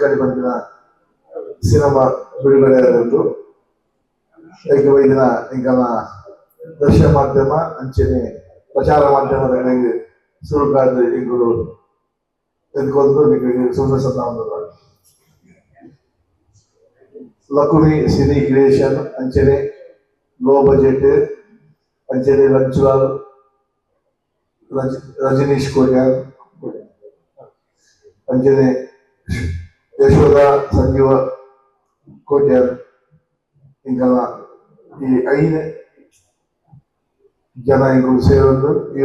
ಬೆಳಕಲ್ಲಿ ಬಂದಿನ cinema ಬಿಡುಗಡೆ ಆದದ್ದು ಈಗ ವೈದಿನ ಇಂಕನ ದೃಶ್ಯ ಮಾಧ್ಯಮ ಅಂಚನೆ ಪ್ರಚಾರ ಮಾಧ್ಯಮದ ನನಗೆ ಸುರುಕಾದ ಇಂಗಳು ಎದ್ಕೊಂಡು ನಿಮಗೆ ಸುಂದರ ಒಂದು ಲಕ್ಷ್ಮಿ ಸಿನಿ ಕ್ರಿಯೇಷನ್ ಅಂಚನೆ ಲೋ ಬಜೆಟ್ ಅಂಚನೆ ಲಂಚುಲಾಲ್ ರಜ- ರಜನೀಶ್ ಕೋಟ್ಯಾರ್ ಅಂಜನೆ ಯಶೋಧ, ಸಂಜೀವ, ಕೋಟ್ಯಾರ್ ಇಂಗಲ್ಲ ಈ ಐದು ಜನ ಇಂಗಳು ಸೇರೊಂದು ಈ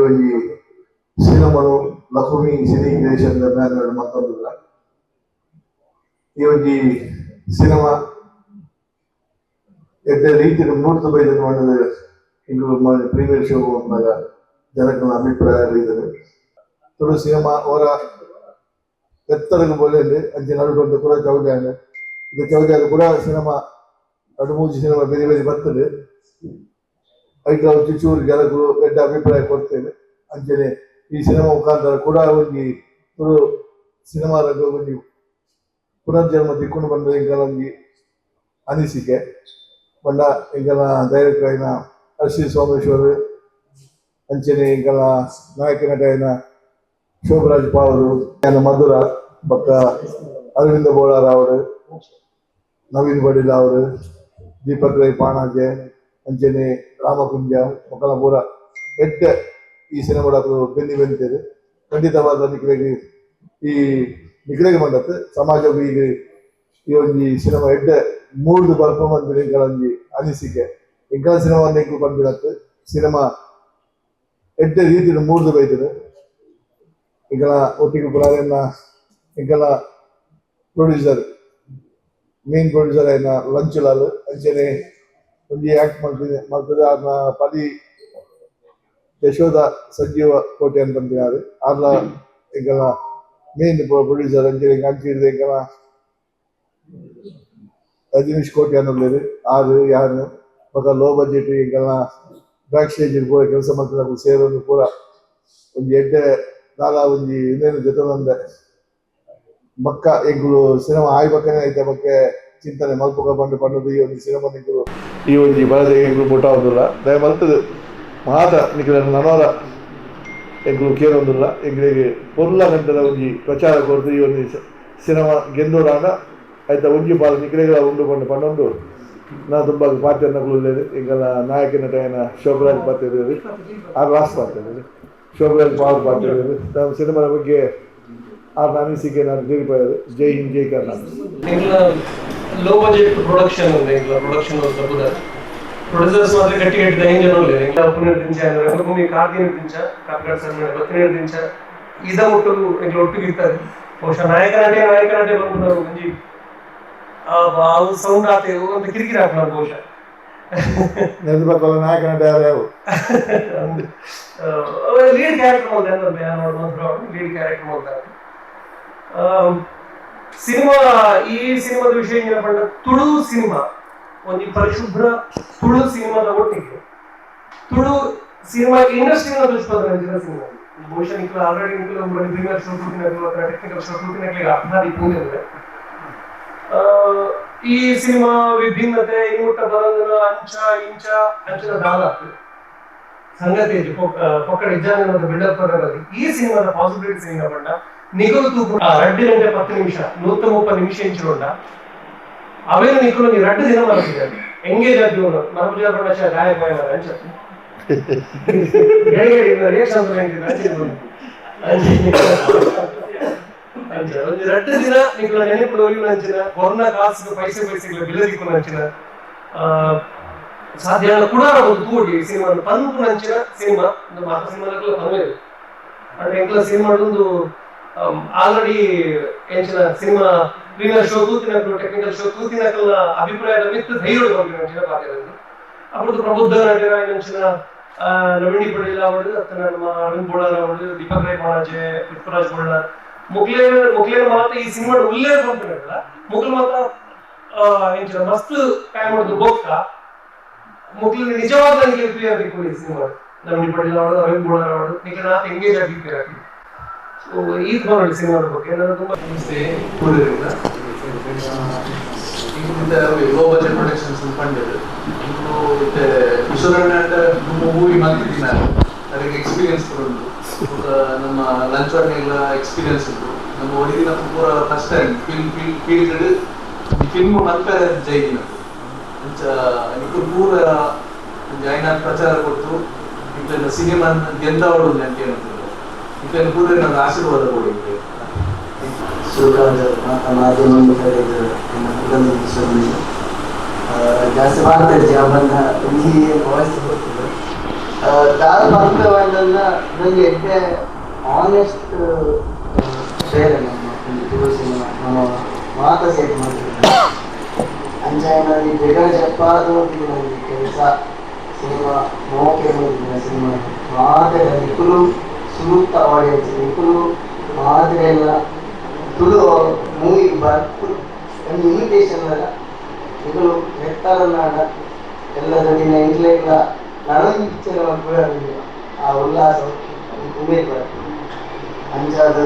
ಸಿನಿಮಾನು ಲಕ್ಷ್ಮಿ, ಸಿನಿ ಕ್ರಿಯೇಷನ್ ಬ್ಯಾನರ್ ಮತ್ತೊಂದಿಲ್ಲ ಈ ಒಂಜಿ ಸಿನಿಮಾ ಎಡ್ಡೆ ರೀತಿ ಮೂರ್ತ ಬೈದ ಮಾಡಿದ ಮಾಡಿ ಪ್ರೀಮಿಯರ್ ಶೋ ಬಂದಾಗ ಜನಗಳ ಅಭಿಪ್ರಾಯ ಇದ್ದಾರೆ ತುಳು ಸಿನಿಮಾ ಅವರ ಎತ್ತರಕ್ಕೆ ಬೋಲೆಂದು ಅಂಚೆ ನಡುಕೊಂಡು ಕೂಡ ಚೌಡ್ಯಾನ ಇದು ಚೌಡ್ಯಾನ ಕೂಡ ಸಿನಿಮಾ ಎರಡು ಮೂರು ಸಿನಿಮಾ ಬೇರೆ ಬೇರೆ ಬರ್ತದೆ ಐಟ್ಲ ಚೂರು ಜನಗಳು ಎಡ್ಡ ಅಭಿಪ್ರಾಯ ಕೊಡ್ತೇವೆ ಅಂಚನೆ ಈ ಸಿನಿಮಾ ಮುಖಾಂತರ ಕೂಡ ಒಂದು ತುಳು ಸಿನಿಮಾ ರಂಗ ಒಂದು ಪುನರ್ಜನ್ಮ ತಿಕ್ಕೊಂಡು ಬಂದ ಇಂಕಲ ಒಂದು ಅನಿಸಿಕೆ ಬಂಡ ಇಂಕಲ ಡೈರೆಕ್ಟರ್ అయిన ಅರ್ಶಿ ಸೋಮೇಶ್ವರ್ ಅಂಚನೆ ಇಂಕಲ ನಾಯಕ ನಟ అయిన ಶಿವರಾಜ್ ಪಾವರು ನನ್ನ ಮಧುರ ಬಕ್ಕ ಅರವಿಂದ ಬೋಳಾರ್ ಅವರು ನವೀನ್ ಬಡಿಲ ಅವರು ದೀಪಕ್ ರೈ ಪಾಣಾಜೆ ಅಂಚನೆ ರಾಮಕುಂಜ ಮೊಕಲ ಪೂರ ಎಡ್ಡ ಈ ಸಿನಿಮಾಡ ಬೆನ್ನಿ ಬೆಂದಿದೆ ಖಂಡಿತವಾದ ನಿಖರೆಗೆ ಈ ನಿಖರೆಗೆ ಮಂಡತ್ತೆ ಸಮಾಜವು ಈಗ ಈ ಒಂಜಿ ಸಿನಿಮಾ ಎಡ್ಡ ಮೂರ್ದು ಪರ್ಫಾರ್ಮೆನ್ಸ್ ಬಿಡಿಗಳೊಂದು ಅನಿಸಿಕೆ ಎಂಕಲ ಸಿನಿಮಾ ನೆಕ್ಕು ಬಂದಿರತ್ತೆ ಸಿನಿಮಾ ಎಡ್ಡ ರೀತಿಯಲ್ಲಿ ಮೂರ್ದು ಬೈತದೆ ಈಗಲ ಒಟ್ಟಿಗೆ ಪುರಾರೆಲ್ಲ ಈಗಲ ಪ್ರೊಡ್ಯೂಸರ್ ಮೇನ್ ಪ್ರೊಡ್ಯೂಸರ್ అయిన ಲಂಚುಲಾಲ್ ಅಂಚನೆ ಒಂಜಿ ಆಕ್ಟ್ ಮಾಡ್ತಿದೆ ಮಾಡ್ತದೆ ಅದನ್ನ ಪದಿ ಯಶೋಧ ಸಂಜೀವ ಕೋಟೆ ಅಂತ ಬಂದಿದ್ದಾರೆ ಆರ್ಲ ಈಗಲ ಮೇನ್ ಪ್ರೊಡ್ಯೂಸರ್ ಅಂಚನೆ ಅಂಚಿಡಿದ ಈಗಲ ರಜನೀಶ್ ಕೋಟೆ ಅನ್ನೋದು ಆರು ಯಾರು ಮತ್ತ ಲೋ ಬಜೆಟ್ ಈಗಲ ಬ್ಯಾಕ್ ಸ್ಟೇಜ್ ಪೂರ ಕೆಲಸ ಮಾಡ್ತಿದ್ದಾರೆ ಸೇರೋದು ಪೂರ ಒಂದು ಎಡ್ಡೆ ದಾಲ ಒಂಜಿ ಇನ್ನೇನು ಜೊತೆ ಬಕ್ಕ ಎಂಗುಲು ಸಿನಿಮಾ ಬಕ್ಕನೆ ಐತೆ ಬಗ್ಗೆ ಚಿಂತನೆ ಮಲ್ಪಕ ಬಂದು ಪಂಡದು ಈ ಒಂದು ಸಿನಿಮಾ ನಿಂತು ಈ ಒಂಜಿ ಬರದ ಎಂಗುಲು ಮುಟ್ಟ ದಯ ಮಲ್ತದು ಮಾತ್ರ ನಿಖಿಲ ನನವರ ಎಂಗುಲು ಕೇರೊಂದಿಲ್ಲ ಎಂಗಳಿಗೆ ಪೊರ್ಲ ಗಂಟದ ಒಂಜಿ ಪ್ರಚಾರ ಕೊಡ್ತು ಈ ಒಂದು ಸಿನಿಮಾ ಗೆಂದೋಡಾಗ ಆಯ್ತಾ ಒಂಜಿ ಬಾಲ ನಿಖಿಲೆಗಳ ಉಂಡು ಕೊಂಡು ಪಂಡೊಂದು ನಾ ತುಂಬ ಪಾತ್ರನಗಳು ಎಂಗಲ ನಾಯಕ ನಟ ಏನ ಶೋಭರಾಜ್ ಪಾತ್ರ ಆ ರಾಸ್ ಪಾತ್ರ ಶೋಭರಾಜ್ ಪವರ್ ಪಾಟೀಲ್ ಅವರು ನಮ್ಮ ಸಿನಿಮಾದ ಬಗ್ಗೆ ಆರ್ ಅನಿಸಿಕೆ ನಾನು ತಿಳಿಪಾಯಿದೆ Jai Hind, Jai Karnataka. Low budget production ಅಂದ್ರೆ ಇಲ್ಲ ಪ್ರೊಡಕ್ಷನ್ ತಪ್ಪುದ ಪ್ರೊಡ್ಯೂಸರ್ಸ್ ಮಾತ್ರ ಗಟ್ಟಿ ಗಟ್ಟಿದ ಹೆಂಗೆ ನೋಡಲಿ. ಇಲ್ಲ ಹದಿನೇಳು ದಿನ ಅಂದ್ರೆ ಒಂದು ಮೂವಿ ಹದಿನೇಳು ದಿನ ಕಾರ್ಕಡ್ ಸರ್ ಹದಿನೇಳು ದಿನ ಇದ ಒಟ್ಟು ಇಲ್ಲಿ ಒಟ್ಟಿಗೆ ಇರ್ತಾರೆ. ಬಹುಶಃ ನಾಯಕ ನಾಟೆ ನಾಯಕ ನಾಟೆ ಬಂದ್ಬಿಟ್ಟು ಮುಂಜಿ ಆ ಸೌಂಡ್ ಆತೆ ಒಂದು ಕಿರಿಕಿರಿ ಹಾಕ್ಲಾರ್ದು ಬಹುಶಃ. ನೆನಪಲ್ಲ ನಾಯಕ ನಟ ಯಾರು ಯಾವ ಲೀಡ್ ಕ್ಯಾರೆಕ್ಟರ್ ಮೊದಲ ನೋಡುವಂತ ಲೀಡ್ ಕ್ಯಾರೆಕ್ಟರ್ ಆ ಸಿನಿಮಾ, ಈ ಸಿನಿಮಾದ ವಿಷಯ ಏನಪ್ಪ ತುಳು ಸಿನಿಮಾ. ಒಂದು ಪರಿಶುಭ್ರ ತುಳು ಸಿನಿಮಾದ ಒಟ್ಟಿಗೆ ತುಳು ಸಿನಿಮಾ ಇಂಡಸ್ಟ್ರಿನ ದೃಷ್ಟಿಪದ ಸಿನಿಮಾ ಬಹುಶಃ ನಿಖಿಲ್ ಆಲ್ರೆಡಿ ನಿಖಿಲ premiere show shooting technical show ಈ ಸಿನಿಮಾ ವಿಭಿನ್ನತೆ ಇನ್ಮುಟ್ಟ ಬರಂದನ ಅಂಚ ಇಂಚ ಅಂಚಿನ ಡಾಲಕ್ ಸಂಗತಿ ಪೊಕ್ಕಡ ಇಜ್ಜಾನಿನ ಬಿಲ್ಡಪ್ ಪದರಲ್ಲಿ ಈ ಸಿನಿಮಾದ ಪಾಸಿಬಿಲಿಟೀಸ್ ಏನ ಪಂಡ ನಿಗಲು ತೂಕು ರೆಡ್ಡು ಗಂಟೆ ಪತ್ತು ನಿಮಿಷ ನೂತ ಮುಪ್ಪ ನಿಮಿಷ ಇಂಚುಂಡ ಅವೇನು ನಿಗಲು ನೀ ರೆಡ್ಡು ದಿನ ಮಲಗಿದ್ದಾರೆ ಎಂಗೇಜ್ ಆಗಿ ಮರಪುಜಾ ಪಂಡ ಗಾಯ ಬಾಯ ಅಂಚ ಹೇಗೆ ರಿಯಾಕ್ಷನ್ ಅಂಚಿನ ಅಂತಾರೆ ಒಂದು ಎರಡು ದಿನ ನಿಂಗಳ ನೆನಪುಗಳು ನಂಚಿನ ಕೊರೋನಾ ಕಾಸು ಪೈಸೆ ಪೈಸೆಗಳ ಬಿಲ್ಲದಿಕ್ಕು ನಂಚಿನ ಸಾಧ್ಯ ಕೂಡ ಒಂದು ತೋಡಿ ಸಿನಿಮಾ ಪಂಪು ನಂಚಿನ ಸಿನಿಮಾ ನಮ್ಮ ಆ ಸಿನಿಮಾಲಕ್ಕೆಲ್ಲ ಪರವಾಗಿಲ್ಲ ಅಂದ್ರೆ ಎಂಕ್ಲ ಸಿನಿಮಾ ಒಂದು ಆಲ್ರೆಡಿ ಎಂಚಿನ ಸಿನಿಮಾ ಪ್ರೀಮಿಯರ್ ಶೋ ತೂತಿನಕ್ಕೂ ಟೆಕ್ನಿಕಲ್ ಶೋ ತೂತಿನಕ್ಕೆಲ್ಲ ಅಭಿಪ್ರಾಯ ಮಿತ್ತು ಧೈರ್ಯ ಬಂದಿನ ಪಾತ್ರದಲ್ಲಿ. ಅಪ್ಪದು ಪ್ರಬುದ್ಧ ನಟರ ಆ ರವೀಣಿ ಪಡೇಲ್ ಅವರು ಅತ್ತ ನಮ್ಮ ಅರುಣ್ ಬೋಳಾರ್ ಅವರು ದೀಪಕ್ ರೈ ಮಹಾರಾಜೆ ಪೃಥ್ವಿರಾಜ್ ಮುಗ್ಲೇ ಮುಗ್ಲೇ ಮಾತ್ರ ಈ ಸಿನಿಮಾ ಉಲ್ಲೇಖ ಬಂದಿರಲ್ಲ ಮುಗ್ಲು ಮಾತ್ರ ಎಂಚಿನ ಮಸ್ತ್ ಟೈಮ್ ಮಾಡಿದ್ರು ಬೋಗ್ತಾ ಮುಗ್ಲಿನ ನಿಜವಾದ ನನಗೆ ಪ್ರಿಯ ಬೇಕು ಈ ಸಿನಿಮಾ ನಮ್ಮ ಪಡೇಲ್ ಅವರು ಅರವಿಂದ್ ಬೋಳಾರ್ ಅವರು ಈಗ ನಾ ಎಂಗೇಜ್ ಆಗಿರ್ತೀರ ಸೊ ಈ ನೋಡಿ ಸಿನಿಮಾದ ಬಗ್ಗೆ. ನಾನು ತುಂಬಾ ನಮಸ್ತೆ ಲೋ ಬಜೆಟ್ ಪ್ರೊಡಕ್ಷನ್ಸ್ ಅಂತ ಮೂವಿ ಮಾಡ್ತಿದ್ದೀನಿ ನಾನು. ಅದಕ್ಕೆ ಎಕ್ಸ್ಪೀರಿಯನ್ಸ್ ಒಂದು ನಮ್ಮ ಲಂಚ್ ಎಲ್ಲ ಎಕ್ಸ್ಪೀರಿಯನ್ಸ್ ಇತ್ತು ನಮ್ಮ ಒರಿಜಿನ ಪೂರ first time film film field film ಮತ್ತೆ ಜೈದಿನ ಇದು ಪೂರ ಜೈನ ಪ್ರಚಾರ ಕೊಟ್ಟು ಇದನ್ನ ಸಿನಿಮಾ ಗೆಂದವಳು ಅಂತ ಹೇಳ್ತಿದ್ರು ಇಟ್ಲ ಪೂರ ನನ್ನ ಆಶೀರ್ವಾದ ಕೊಡಿ ಸುಖಾದ ಮಾಧ್ಯಮ ಜಾಸ್ತಿ ಮಾತಾಡ್ತಿ ಅವನ್ನ ಈ ವಾಯ್ಸ್ ಗೊತ್ತಿಲ್ಲ ಬಂದವನ್ನ ನನಗೆ ಎಡ್ಡೆ ಆನೆಸ್ಟ್ ಶೇರ್ ನಮ್ಮ ತುಳಸಿ ನಮ್ಮ ಮಾತ ಸೇಟ್ ಜಗಳ ಜಪ್ಪಾದು ನನಗೆ ಕೆಲಸ ಸಿನಿಮಾ, ಮೋಕೆ ಸಿನಿಮಾ. ಮಾತೆ ನಿಕುಲು ಸೂಕ್ತ ಆಡಿಯನ್ಸ್ ನಿಕುಲು ಮಾತ್ರೆ ಎಲ್ಲ ಮೂವಿ ಬರ್ತು ಇಮಿಟೇಷನ್ ಅಲ್ಲ. ಇದು ನಾಡ ಎಲ್ಲ ದಿನ ಇಂಗ್ಲೆಂಡ್ ನನಗೆ ಪಿಕ್ಚರ್ ಕೂಡ ಆ ಉಲ್ಲಾಸ ಉಮೇದ್ ಬರ್ತು ಅಂಚಾದ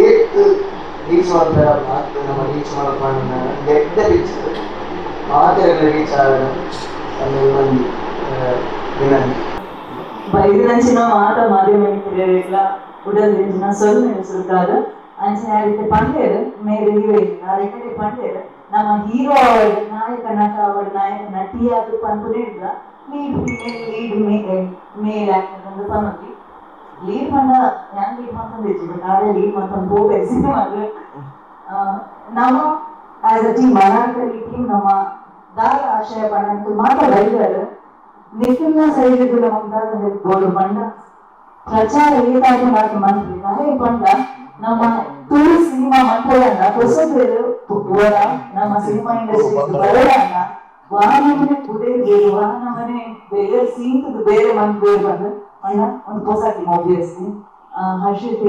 ಏಟ್ ರೀಚ್ ಮಾಡ್ತಾರೆ ಮಾತು ನಮ್ಮ ರೀಚ್ ಮಾಡ್ಕೊಂಡು ದೊಡ್ಡ ಪಿಕ್ಚರ್ ಮಾತೆಲ್ಲ ರೀಚ್ ಆಗ ಅಲ್ಲಿ ಮಂದಿ ವಿನಂತಿ ವೈದ್ಯರಂಚಿನ ಮಾತ ಮಾಧ್ಯಮಿಕರಿಗೆಲ್ಲ ಉಡಲ್ದಿಂಚಿನ ಸೊಲ್ಲು ನೆಲೆಸಿರುತ್ತಾರೆ ಅಂಚಿನ ರೀತಿ ಪಂಡೇರು ಮೇರೆ ಹೀರೋಯಿನ್ ಅದಕ್ಕೆ ಪಂಡೇರು ನಮ್ಮ ಹೀರೋ ಅವರ್ ನಾಯಕ ನಟ ಅವರ್ ನಾಯಕ ನಟಿ ಅದು ಪಂಪನೇ ಇಲ್ಲ lead female lead male male actor ಅಂತ ಪನ್ನೊಂದು ಲೀಡ್ ಪಂಡ ഞാൻ ലീഡ് മാത്രം വെച്ചിട്ട് നാളെ ലീഡ് മാത്രം പോകെ ಸಿನಿಮಾಗೆ ನಾವು as a team Manarkali team ನಮ್ಮ ದಾರ ಆಶಯ ಪಣ್ಣಂತೂ ಮಾತ್ರ ಬೈದಾರೆ ನಿಖಿಲ್ನ ಸೈಡ್ ನಮ್ದಾಗ ಗೋಡು ಬಂಡ ಪ್ರಚಾರ ಏಕಾಗಿ ನಾಲ್ಕು ಮಂತ್ರಿ ನಾವೇ ಬಂಡ ನಮ್ಮ ತುಳು ಸಿನಿಮಾ ಮಂತ್ರಿಯನ್ನ ಹೊಸಬೇರು ವರ ನಮ್ಮ ಸಿನಿಮಾ ಇಂಡಸ್ಟ್ರಿ ಬರಡನ್ನ ವಾಹನಮನೆ ಕುದೇ ವಾಹನವನ್ನೇ ಬೇರೆ ಸೀಂತದ ಬೇರೆ ಮಂದಿ ಬೇರೆ ಬಂದು ಅಣ್ಣ, ಒಂದು ಹೊಸ ಟೀಮ್ ಆಬ್ವಿಯಸ್ಲಿ ಹರ್ಷಿತ್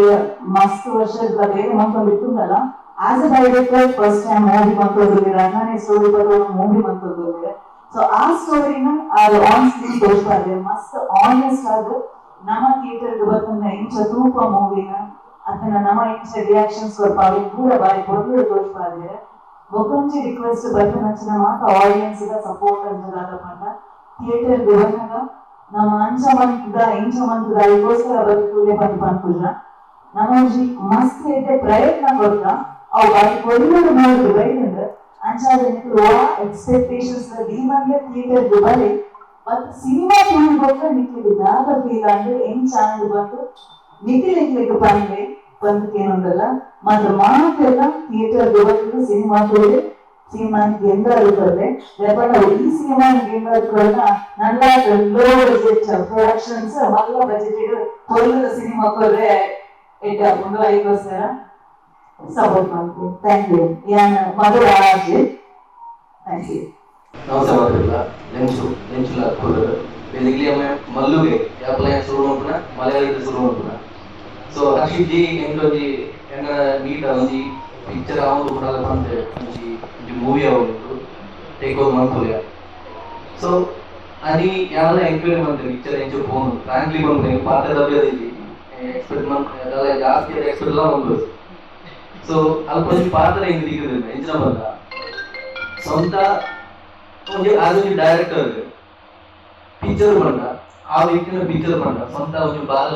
ಮಸ್ತ್ ವರ್ಷದ ಬೇರೆ ಮಂತ್ಕೊಂಡಿತ್ತಲ್ಲ as a director first time movie ಮಂತ್ರದಲ್ಲಿ ಅಣ್ಣನೇ ಸ್ಟೋರಿ ಬರೋ ಮೂವಿ ಮಂತ್ರದಲ್ಲಿ ಸೊ ಆ ಸ್ಟೋರಿನ ಆನ್ ಸ್ಕ್ರೀನ್ ತೋರಿಸ್ತಾ ಇದೆ ಮಸ್ತ್ ಆನೆಸ್ಟ್ ಆದ ನಮ್ಮ ಥಿಯೇಟರ್ಗೆ ಬರ್ತಂದ ಇಂಚ ತೂಪ ಮೂವಿನ, ಅದನ್ನ ನಮ್ಮ ಇಂಚ ರಿಯಾಕ್ಷನ್ ಸ್ವಲ್ಪ ಅವ್ರಿಗೆ ಕೂಡ ಬಾರಿ ಕೊಡಲು ತೋರಿಸ್ತಾ ಇದೆ ಒಬ್ಬೊಂಜಿ ರಿಕ್ವೆಸ್ಟ್ ಬಂದ ನಂಚಿನ ಮಾತ್ರ ಆಡಿಯನ್ಸ್ ಗ ಸಪೋರ್ಟರ್ಸ್ ಪಂಡ ಥಿಯೇಟರ್ ಬಂದಾಗ ನಮ್ಮ ಅಂಚ ಮಂತದ ಇಂಚ ಮಂತದ ಇದಕ್ಕೋಸ್ಕರ ಬದುಕುಲೆ ಬಂದು ಪಂಪುಜ ನಮ್ಮಜ್ಜಿ ಮಸ್ತ್ ಐತೆ ಪ್ರಯತ್ನ ಕೊಡ್ತ ಅವು ಬಾರಿ ಕೊಡಿಯೋದು ನೋಡಿದ್ರು ಬೈದಂದ್ರೆ ಅಂಚಾದ ನಿಕ್ಲು ಎಕ್ಸ್ಪೆಕ್ಟೇಷನ್ಸ್ ಥಿಯೇಟರ್ ದುಬಾರಿ ಬರಿ ಮತ್ತು ಸಿನಿಮಾ ಫೀಲ್ ಗೊತ್ತ ನಿಕ್ಲಿಗೆ ದಾದ ಫೀಲ್ ಅಂದ್ರೆ ಹೆಂಗ್ ಚಾನಲ್ ಬಂದು ನಿಖಿಲ್ ನಿಕ್ಲಿಗೆ ಏನು ಬಂದಕ್ಕೇನುಂಟಲ್ಲ ಮಾತ್ರ ಮಾತೆಲ್ಲ ಥಿಯೇಟರ್ ಜಗತ್ತಿಗೆ ಸಿನಿಮಾ ತೋರಿ ಸಿನಿಮಾ ಎಂದಾರು ಇರ್ತದೆ. ಈ ಸಿನಿಮಾ ಕೂಡ ನನ್ನ ಲೋ ಬಜೆಟ್ ಪ್ರೊಡಕ್ಷನ್ಸ್ ಮಲ್ಲ ಬಜೆಟ್ ಕೊಲ್ಲದ ಸಿನಿಮಾ ಕೊರ್ರೆ ಇಟ್ಟ ಮುಂದೆ ಐಗೋಸ್ಕರ ಸಪೋರ್ಟ್ ಮಾಡ್ತೀನಿ ಥ್ಯಾಂಕ್ ಯು ಯಾನ್ ಮಧುರ ಆಜಿ ಥ್ಯಾಂಕ್ ಯು ಮಾತಿಲ್ಲ ಲೆಂಚು ಆమె ಮಲ್ಲುಗೆ ಶುರು ಮಾಡ್ಬಿಡ ಶುರು ಸೊ ಹರ್ಷಿತ್ ಜಿ ಎಂಟೊಂಜಿ ಹೆಂಗ ನೀಟ ಒಂಜಿ ಪಿಕ್ಚರ್ ಅವನು ಬಂದೆ ಒಂಜಿ ಮೂವಿ ಟೇಕ್ ಓವರ್ ಮಾಡ್ಕೊಳ್ಯ ಸೊ అని ಯಾವಲ ಎಂಕ್ವೈರಿ ಮಾಡ್ತಾರೆ ಪಿಕ್ಚರ್ ಫೋನ್ ಫ್ರಾಂಕ್ಲಿ ಬಂದ್ರೆ ಪಾತ್ರ ಡಬ್ಬಿಯಲ್ಲಿ ಎಕ್ಸ್ಪೆಕ್ಟ್ ಮಾಡ್ತಾರೆ ಜಾಸ್ತಿ ಎಕ್ಸ್ಪರ್ಟ್ ಎಲ್ಲ ಒಂದು ಸೊ ಅಲ್ಲಿ ಕೊಂಚ ಪಾತ್ರ ಹೆಂಗ್ ದಿಕ್ಕಿದ್ರೆ ಎಂಚಿನ ಬಂದ ಸ್ವಂತ ಒಂದು ಡೈರೆಕ್ಟರ್ ಪಿಕ್ಚರ್ ಬಂದ ಆ ಪಿಕ್ಚರ್ ಬಂದ ಸ್ವಂತ ಒಂದು ಬಾಲ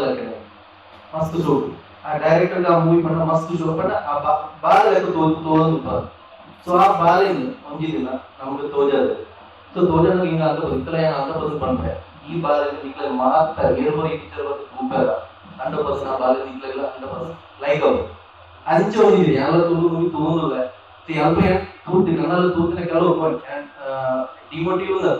ಆ ಡೈರೆಕ್ಟರ್ ಆ ಮೂವಿ ಬಂದ ಮಸ್ತ್ ಶೋ ಬಟ್ ಆ ಬಾ- ಬಾಲ ಲೆಕ್ಕ ತೋದು ತೋದು ಸೊ ಆ ಬಾಲೆನ್ ಒಂದಿದಿನ ನಮ್ಗೆ ತೋಜದ ಸೊ ತೋಜನ ಹಿಂಗ ಅಂತ ಇಕ್ಕಲ ಏನ ಅಂತ ಬಂದು ಬಂದ್ರೆ ಈ ಬಾಲೆ ಇಕ್ಕಲ ಮಾತ್ರ ಏರ್ಬೋರಿ ಪಿಕ್ಚರ್ ಬಂದು ತುಂಬಾರ ಹಂಡ್ರೆಡ್ ಪರ್ಸೆಂಟ್ ಆ ಬಾಲೆ ಇಕ್ಕಲ ಹಂಡ್ರೆಡ್ ಪರ್ಸೆಂಟ್ ಲೈಕ್ ಅವರು ಅಂಚ ಒಂದಿದೆ ಎಲ್ಲ ತೂದು ಮೂವಿ ತಗೊಂಡಿಲ್ಲ ಅಲ್ಪ ತೂತಿ ಕಣ್ಣಲ್ಲಿ ತೂತಿನ ಕೆಲವು ಡಿಮೋಟಿವ್ ಒಂದು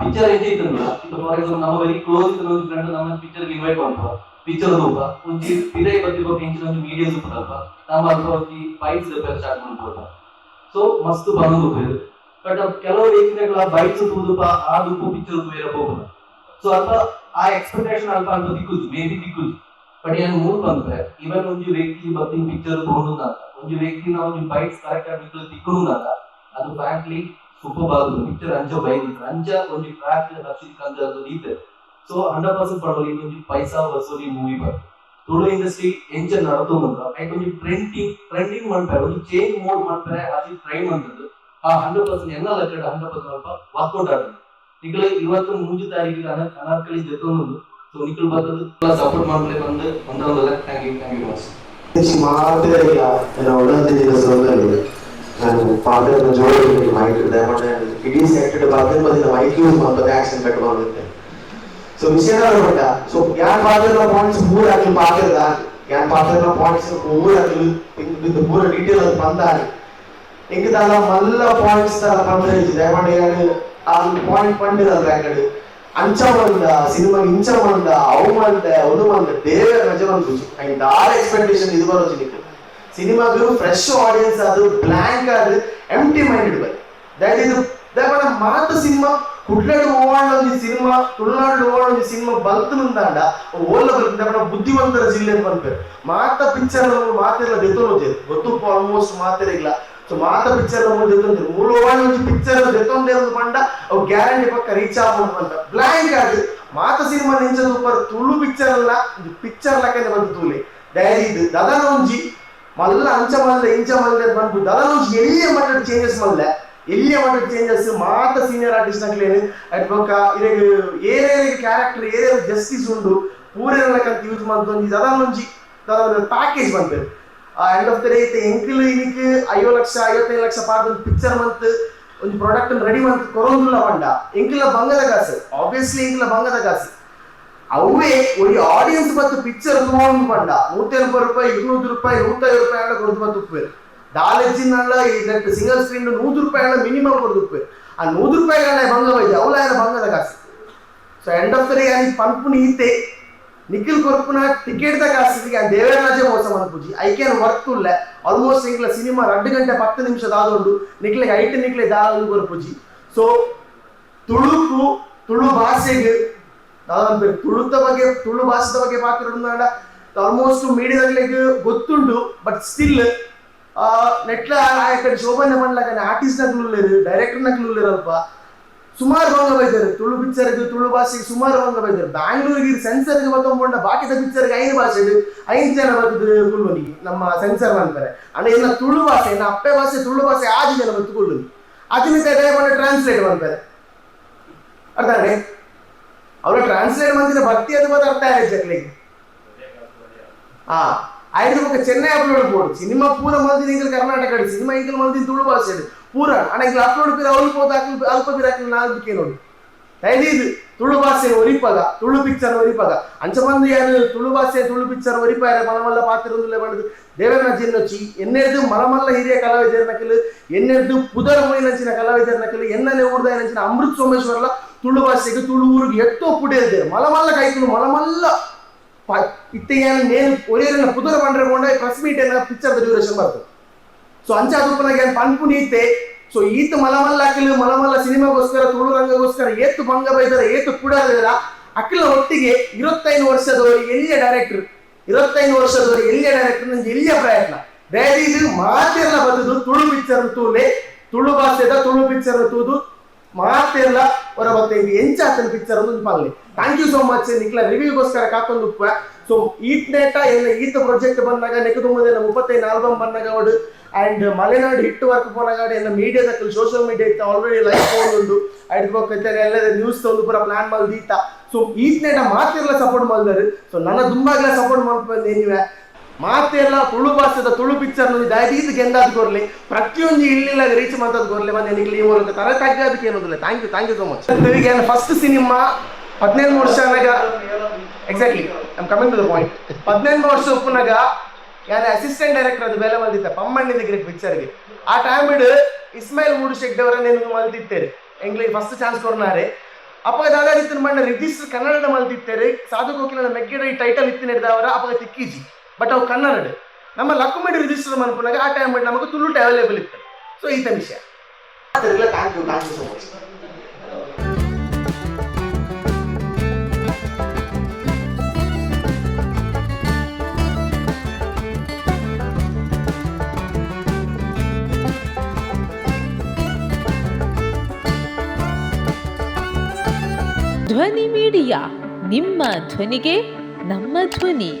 ಪಿಕ್ಚರ್ ಎಂಚ ಇತ್ತಂದ್ರ ಈಗ ಫಾರ್ ಎಕ್ಸಾಂಪಲ್ ನಮ್ಮ ವೆರಿ ಕ್ಲೋಸ್ ಇತ್ತು ಒಂದು ಫ್ರೆಂಡ್ ನಮ್ಮ ಪಿಕ್ಚರ್ ಇನ್ವೈಟ್ ಮಾಡ್ತಾರೆ ಪಿಕ್ಚರ್ ರೂಪ ಒಂಚಿ ಪಿರೈ ಬತ್ತಿ ಬಗ್ಗೆ ಇಂಚಿನ ಒಂದು ಮೀಡಿಯಾ ಸೂಪರ್ ನಮ್ಮ ಅಲ್ಪ ಬೈಕ್ಸ್ ಬೈಕ್ಸ್ ಸ್ಟಾರ್ಟ್ ಮಾಡ್ಕೊಳ್ತ ಸೊ ಮಸ್ತ್ ಬಂದು ಬಟ್ ಕೆಲವು ವ್ಯಕ್ತಿಗಳ ಬೈಕ್ಸ್ ತೂದುಪ ಆ ದುಪ್ಪು ಪಿಕ್ಚರ್ ಬೇರೆ ಹೋಗುದು ಸೊ ಅಲ್ಪ ಆ ಎಕ್ಸ್ಪೆಕ್ಟೇಷನ್ ಅಲ್ಪ ಅಲ್ಪ ದಿಕ್ಕುದು ಮೇ ಬಿ ಬಟ್ ಏನು ಮೂರ್ ಬಂದ್ರೆ ಇವನ್ ಒಂದು ವ್ಯಕ್ತಿ ಬತ್ತಿ ಪಿಕ್ಚರ್ ಬಹುದು ಒಂದು ವ್ಯಕ್ತಿ ನಾವು ಒಂಜಿ ಬೈಕ್ಸ್ ಕರೆಕ್ಟ್ ಆಗಿ ತಿಕ್ಕುನುಂದಾಗ ಅದು ಫ್ರಾಂಕ್ಲಿ ಸೂಪರ್ ಬಾಗುದು ಪಿಕ್ಚರ್ ಅಂಜ ಬೈಕ್ ಅಂಜ ಒಂದು ಟ್ರ್ಯಾಕ್ ರಕ್ಷಿತ್ ಅಂತ ಅದು ಈತೆ ಸೊ ಹಂಡ್ರೆಡ್ ಪರ್ಸೆಂಟ್ ಪಡೋಲಿ ಇಂದೊಂಜಿ ಪೈಸಾ ವಸೂಲಿ ಮೂವಿ ಬರ್ ತುಳು ಇಂಡಸ್ಟ್ರಿ ಎಂಚ ನಡತೊಂದುಂಡ ಐಕ್ ಒಂಜಿ ಟ್ರೆಂಡಿಂಗ್ ಟ್ರೆಂಡಿಂಗ್ ಮಾಡ್ತಾರೆ ಒಂದು ಚೇಂಜ್ ಮೋಡ್ ಮಾಡ್ತಾರೆ ಅದು ಟ್ರೈ ಮಾಡ್ತದ್ದು ಆ ಹಂಡ್ರೆಡ್ ಪರ್ಸೆಂಟ್ ಎಲ್ಲ ಲೆಕ್ಕಡ ಹಂಡ್ರೆಡ್ ಪರ್ಸೆಂಟ್ ಅಲ್ಪ ವರ್ಕೌಟ್ ಆಗ್ತದೆ ನಿಖಲ್ ಇವತ್ತು ಮುಂಜಿ ತಾರೀಕಿಗೆ ಅನ ಅನಾರ್ಕಲಿ ಜೊತೆ ಸೊ ನಿಖಲ್ ಬರ್ತದ್ದು ಸಪೋರ್ಟ್ ಮಾಡ್ಲೇ ಬಂದು ಬಂದವಲ್ಲ thank you thank you much என்னோட சொல்லல பார்த்து ஜோடி மைக் இருந்தேன் இடி செக்டர் பார்த்து பார்த்தீங்கன்னா மைக் யூஸ் பண்ணுறது ஆக்ஷன் கட்டுவாங்க సో missional होता. సో ज्ञान పాత్రలో పాయింట్స్ points पूरा अगल पात्र పాత్రలో పాయింట్స్ पात्र का points पूरा अगल इंदु पूरा detail अगल पंदा పాయింట్స్ దాని పంపించి డైమండ్ గారు ఆ పాయింట్ పండి దాని అంచమంద సినిమా ఇంచమంద అవమంద ఒడుమంద దేవే రజనం చూసి. అండ్ ఆ ఎక్స్పెక్టేషన్ ఇది వరకు నీకు సినిమాకు ఫ్రెష్ ఆడియన్స్ అది బ్లాంక్ అది ఎంటీ మైండెడ్ బై దట్ ఇది దాని మాత సినిమా ಕುಡ್ಲಾಡು ಓವಾಣ ಒಂದು ಸಿನಿಮಾ ತುಳುನಾಡು ಓವಾಣ ಒಂದು ಸಿನಿಮಾ ಬಂತು ಮುಂದಾಂಡ ಓಲ ಬರ್ತದೆ ಬುದ್ಧಿವಂತರ ಜಿಲ್ಲೆ ಅಂತ ಬಂದ್ಪೇರು ಮಾತ ಪಿಕ್ಚರ್ ಮಾತೆಲ್ಲ ದೆತ್ತೋದು ಗೊತ್ತು ಆಲ್ಮೋಸ್ಟ್ ಮಾತೆಲ್ಲ ಸೊ ಮಾತ ಪಿಕ್ಚರ್ ನಮ್ಮದು ಎತ್ತೊಂದು ಮೂಲ ಓವಾಣ ಒಂದು ಪಿಕ್ಚರ್ ದೆತ್ತೊಂದೇ ಒಂದು ಪಂಡ ಅವು ಗ್ಯಾರಂಟಿ ಪಕ್ಕ ರೀಚ್ ಆಗ್ಬೋದು ಅಂತ ಬ್ಲಾಂಕ್ ಅದು ಮಾತ ಸಿನಿಮಾ ನಿಂಚ ಸೂಪರ್ ತುಳು ಪಿಕ್ಚರ್ ಅಲ್ಲ ಇದು ಪಿಕ್ಚರ್ ಲೆಕ್ಕ ಬಂದು ತೂಲೆ ಡೈರಿ ಇದು ದದನ ಒಂಜಿ ಮಲ್ಲ ಅಂಚ ಮಲ್ಲೆ ಇಂಚ ಮಲ್ಲೆ ಅಂತ ಬಂದ್ಬಿಟ್ಟು ದದನ ಒಂಜಿ ಎಲ್ಲಿಯ ಮಟ್ಟದ ಚೇಂಜಸ್ ಮಲ್ಲೆ ಎಲ್ಲಿಯ ಒಂದು ಚೇಂಜಸ್ ಮಾತ್ರ ಸೀನಿಯರ್ ಆರ್ಟಿಸ್ಟ್ ಆಗ್ಲೇನೆ ಅಟ್ ಬೊಕ್ಕ ಇರೆಗ್ ಕ್ಯಾರೆಕ್ಟರ್ ಏರೇ ಜಸ್ಟಿಸ್ ಉಂಡು ಪೂರೆ ಲೆಕ್ಕಂತ ಯೂಸ್ ಮಂತೊಂಜಿ ದದನ ಒಂಜಿ ದದನ ಪ್ಯಾಕೇಜ್ ಬಂದ್ಬೇಕು ಆ ಎಂಡ್ ಆಫ್ ದ ಡೇ ಎಂಕಿಲ್ ಇದಕ್ಕೆ ಐವತ್ತು ಲಕ್ಷ, ಐವತ್ತೈದು ಲಕ್ಷ ಪಾರ್ದ ಪಿಕ್ಚರ್ ಮಂತ್ ಒಂದು ಪ್ರಾಡಕ್ಟ್ ರೆಡಿ ಮಂತ್ ಕೊರೋದಿಲ್ಲ ಪಂಡ ಎಂಕಿಲ ಬಂಗದ ಕಾಸು ಆಬ್ವಿಯಸ್ಲಿ ಎಂಕಿಲ ಬಂಗದ ಕಾಸು. ಅವೇ ಒಂದು ಆಡಿಯನ್ಸ್ ಮತ್ತು ಪಿಕ್ಚರ್ ಪಂಡ ನೂറ്റി ಎನಭೈ ರೂಪಾಯಿ ಇನ್ನೂರು ರೂಪಾಯಿ ನೂತೈವತ್ತು ರೂಪಾಯಿ, ಎಲ್ಲ ಕೊಡ್ದು ಬಂದು ಉಪ್ಪೇರು ದಾಲೆಜ್ಜಿನಲ್ಲ ಇದಕ್ಕೆ ಸಿಂಗಲ್ ಸ್ಕ್ರೀನ್ ನೂರು ರೂಪಾಯಿ ಎಲ್ಲ ಮಿನಿಮಮ್ ಕೊಡ್ದು ಉಪ್ಪೇರು ಆ ನೂರು ರೂಪಾಯಿಗಳ ಬಂಗ ಬೈದೆ ಅವಲ ಬಂಗದ ಕಾಸು so end of the day ಅಲ್ಲಿ ಪಂಪು ನೀತೆ ನಿಖಿಲ್ ಕೊರ್ಪುನ ಟಿಕೆಟ್ ದ ಕಾಸಿಗೆ ಆ ದೇವರಾಜೆ ಮೋಸ ಮನ್ಪುಜಿ I can work ತುಲ್ಲ almost ನಿಕ್ಲ cinema ಎರಡು ಗಂಟೆ ಪತ್ತು ನಿಮಿಷದ ಆದೊಂಡು ನಿಕ್ಲೆಗೆ ಐಟ್ ನಿಕ್ಲೆ ದಾದು ಕೊರ್ಪುಜಿ ಸೊ ತುಳುಕು ತುಳು ಭಾಷೆಗೆ ದಾದಾಂತ ತುಳುತ ಬಗ್ಗೆ ತುಳು ಭಾಷೆದ ಬಗ್ಗೆ ಮಾತಾಡೋಣ ಆಲ್ಮೋಸ್ಟ್ ಮೀಡಿಯಾದಾಗ್ಲಿಗೆ ಗೊತ್ತುಂಟು ಬಟ್ ಸ್ಟಿಲ್ ನೆಟ್ಲ ಆ ಕಡೆ ಶೋಭನೆ ಮಾಡ್ಲಾಕ ಆರ್ಟಿಸ್ಟ್ ನಕ್ಲು ಡೈರೆಕ್ಟರ್ ನಕ್ಲು ಅಲ್ಪ ಸುಮಾರು ಭಂಗ ಬೈತಾರೆ ತುಳು ಪಿಕ್ಚರ್ಗೆ ತುಳು ಭಾಷೆಗೆ ಸುಮಾರು ಭಂಗ ಬೈತಾರೆ ಬ್ಯಾಂಗ್ಳೂರಿಗೆ ಸೆನ್ಸರ್ಗೆ ಬತ್ತೊಂಡ ಬಾಕಿದ ಪಿಕ್ಚರ್ಗೆ ಐದು ಭಾಷೆ ಐದು ಜನ ಬರ್ತದೆ ಕುಲ್ವನಿಗೆ ನಮ್ಮ ಸೆನ್ಸರ್ ಅಂತಾರೆ ಅಂದ್ರೆ ಇನ್ನ ತುಳು ಭಾಷೆ ಇನ್ನ ಅಪ್ಪೆ ಭಾಷೆ ತುಳು ಭಾಷೆ ಆರು ಜನ ಬತ್ತುಕೊಳ್ಳು ಅದನ್ನ ದಯಮಾಡಿ ಟ್ರಾನ್ಸ್ಲೇಟ್ ಮಾಡ್ತಾರೆ ಅರ್ಥ ಆದ್ರೆ ಅವ್ರ ಟ್ರಾನ್ಸ್ಲೇಟ್ ಮಾಡಿದ್ರೆ ಭಕ್ತಿ ಅದು ಮತ್ತೆ ಅರ್ಥ ಆಯ್ತು ಜಕ್ಲಿಗೆ ಹಾ ಐದು ಮುಖ ಚೆನ್ನೈ ಅಪ್ಲೋಡ್ ಕೊಡ್ಸಿ ನಿಮ್ಮ ಪೂರ ಮಲ್ದಿನ ಇಂಗ್ಲ ಕರ್ನಾಟಕ ಅಡಿಸಿ ನಿಮ್ಮ ಇಂಗ್ಲ ಮಲ್ದಿನ ತುಳು ಭಾಷೆ ಪೂರ ಅಣ್ಣ ಇಂಗ್ಲ ಅಪ್ಲೋಡ್ ಪೀರ ಅವ್ರು ಪೋದ ಅಲ್ಪ ಪೀರ ಹಾಕಿ ನಾಲ್ಕು ಬಿಕ್ಕೆ ನೋಡಿ ಐದು ತುಳು ಭಾಷೆ ಒರಿಪದ ತುಳು ಪಿಕ್ಚರ್ ಒರಿಪದ ಅಂಚ ಬಂದು ಯಾರು ತುಳು ಭಾಷೆ ತುಳು ಪಿಕ್ಚರ್ ಒರಿಪಾಯ ಮಲಮಲ್ಲ ಪಾತಿರುವುದಿಲ್ಲ ಬಂದು ದೇವರನ್ನ ಜಿನ್ನೊಚ್ಚಿ ಎನ್ನೆದ್ದು ಮಲಮಲ್ಲ ಹಿರಿಯ ಕಲಾವಿದರ ನಕಲು ಎನ್ನೆದ್ದು ಪುದರ ಮೋಯಿ ನಂಚಿನ ಕಲಾವಿದರ ನಕಲು ಎನ್ನನೆ ಊರ್ದ ನಂಚಿನ ಅಮೃತ ಸೋಮೇಶ್ವರಲ್ಲ ತುಳು ಭಾಷೆಗೆ ತುಳು ಊರಿಗೆ ಎತ್ತೋ ಪುಡಿಯದೇ ಮಲಮಲ್ಲ ಕಾಯ್ಕೊಂಡು ಮಲಮಲ್ಲ ಇತ್ತೆಯಾನ ನೇನು ಒರಿಯರನ್ನ ಪುದರ ಬಂದ್ರೆ ಕೊಂಡ ಪ್ರೆಸ್ ಮೀಟ್ ಏನ ಪಿಕ್ಚರ್ ಡ್ಯೂರೇಷನ್ ಬರ್ತದೆ. ಸೊ ಅಂಚ ಅದುಪ್ಪನಾಗ ಪಂಪು ನೀತೆ? ಸೊ ಈತ ಮಲಮಲ್ಲ ಅಕ್ಕಲು ಮಲಮಲ್ಲ ಸಿನಿಮಾಗೋಸ್ಕರ, ತುಳು ರಂಗಗೋಸ್ಕರ ಏತು ಭಂಗ ಬೈದಾರ, ಏತು ಕೂಡ ಅಕ್ಕಿಲ ಒಟ್ಟಿಗೆ ಇರುವತ್ತೈದು ವರ್ಷದವರಿಗೆ ಎಲ್ಲಿಯ ಡೈರೆಕ್ಟರ್ ಇರುವತ್ತೈದು ವರ್ಷದವರಿಗೆ ಎಲ್ಲಿಯ ಡೈರೆಕ್ಟರ್ ನಂಗೆ ಎಲ್ಲಿಯ ಪ್ರಯತ್ನ? ಡೈರೀಸ್ ಮಾತೆಲ್ಲ ಬದುದು ತುಳು ಪಿಕ್ಚರ್ ತೂಲೆ, ತುಳು ಭಾಷೆದ ತುಳು ಪಿಕ್ಚರ್ ತೂದು ಮಾತೆಲ್ಲ ಹೊರ ಎಂಚ ಆತನ ಪಿಕ್ಚರ್ ಪಾಲನೆ. ಥ್ಯಾಂಕ್ ಯು ಸೋ ಮಚ್ ನಿಕ್ಲ ರಿವ್ಯೂಗೋಸ್ಕರ ಕಾಕೊಂಡು ಸೊ ಈತ್ ನೇಟ ಎಲ್ಲ ಈತ ಪ್ರಾಜೆಕ್ಟ್ ಬಂದಾಗ ತುಂಬದ ಮುಪ್ಪತ್ತೈದು ಆಲ್ಬಮ್ ಬಂದಾಗ ಅವಡು ಅಂಡ್ ಮಲೆನಾಡು ಹಿಟ್ ವರ್ಕ್ ಪೋನಾಗ ಎಲ್ಲ ಮೀಡಿಯಾದ ಸೋಷಿಯಲ್ ಮೀಡಿಯಾ ಇತ್ತು. ಆಲ್ರೆಡಿ ಲೈಫ್ ಉಂಡು ಐಟ್ ಬೋಕೈತೆ ಎಲ್ಲ ನ್ಯೂಸ್ ತಂದು ಪೂರ ಪ್ಲಾನ್ ಮಾಡಿ ಈತ ಸೊ ಈತ್ ನೇಟ ಮಾತ್ರ ಸಪೋರ್ಟ್ ಮಾಡಿದಾರೆ ಸೊ ನನ್ನ ತುಂಬಾಗ್ಲ ಸಪೋರ್ಟ್ ಮಾಡ್ಕೊಂಡು ಏನಿವೆ ಮಾತೆಲ್ಲ ತುಳು ಭಾಷೆದ ತುಳು ಪಿಕ್ಚರ್ ದಯದೀತು ಗೆಂದಾದ್ ಕೊರ್ಲಿ ಪ್ರತಿಯೊಂದು ಇಲ್ಲಿಲ್ಲ ರೀಚ್ ಮಾತಾದ್ ಕೊರ್ಲಿ ಬಂದ. ನಿಕ್ಲಿ ಈ ಮೂಲಕ ತರ ತಗ್ಗದಕ್ಕೆ ಏನೋದಿಲ್ಲ thank you thank you so much ಈಗ ಫಸ್ಟ್ ಸಿನಿಮಾ ಹದಿನೈದು ವರ್ಷ exactly I'm coming to the point ಹದಿನೈದು ವರ್ಷ ಉಪ್ಪನಾಗ ಯಾರ ಅಸಿಸ್ಟೆಂಟ್ ಡೈರೆಕ್ಟರ್ ಅದು ಬೆಲೆ ಮಲ್ದಿತ್ತ ಪಮ್ಮಣ್ಣಿದ ಗ್ರೇಟ್ ಪಿಕ್ಚರ್ಗೆ ಆ ಟೈಮ್ ಬಿಡು ಇಸ್ಮಾಯಿಲ್ ಮೂಡು ದವರ ನೆನಪು ಮಲ್ದಿತ್ತೇರಿ ಎಂಗ್ಲಿಷ್ ಫಸ್ಟ್ ಚಾನ್ಸ್ ಕೊಡ್ನಾರೆ. ಅಪ್ಪ ದಾದಾದಿತ್ತನ ಮಣ್ಣ ರಿಜಿಸ್ಟರ್ ಕನ್ನಡದ ಮಲ್ದಿತ್ತೇರಿ ಸಾಧು ಕೋಕಿಲ ಮೆಗ್ಗಿಡ ಈ ಟೈಟಲ್ ಇತ್ತು ನಡೆದವರ ಅಪ್ಪ ತಿಕ್ಕೀಜಿ ಬಟ್ ಅವು ಕನ್ನಡ ನಮ್ಮ ಲಕ್ಕುಮೆಡಿ ರಿಜಿಸ್ಟರ್ ಮನ್ಪುನಾಗ ಆ ಟೈಮ್ ಬಿಟ್ಟು ನಮಗೆ ತುಳುಟ ಅವೈಲೇಬಲ್ ಇತ್ತು. ಸೊ ಈತ ವಿಷಯ. ಥ್ಯಾಂಕ್ ಯು ಧ್ವನಿ ಮೀಡಿಯಾ, ನಿಮ್ಮ ಧ್ವನಿಗೆ ನಮ್ಮ ಧ್ವನಿ.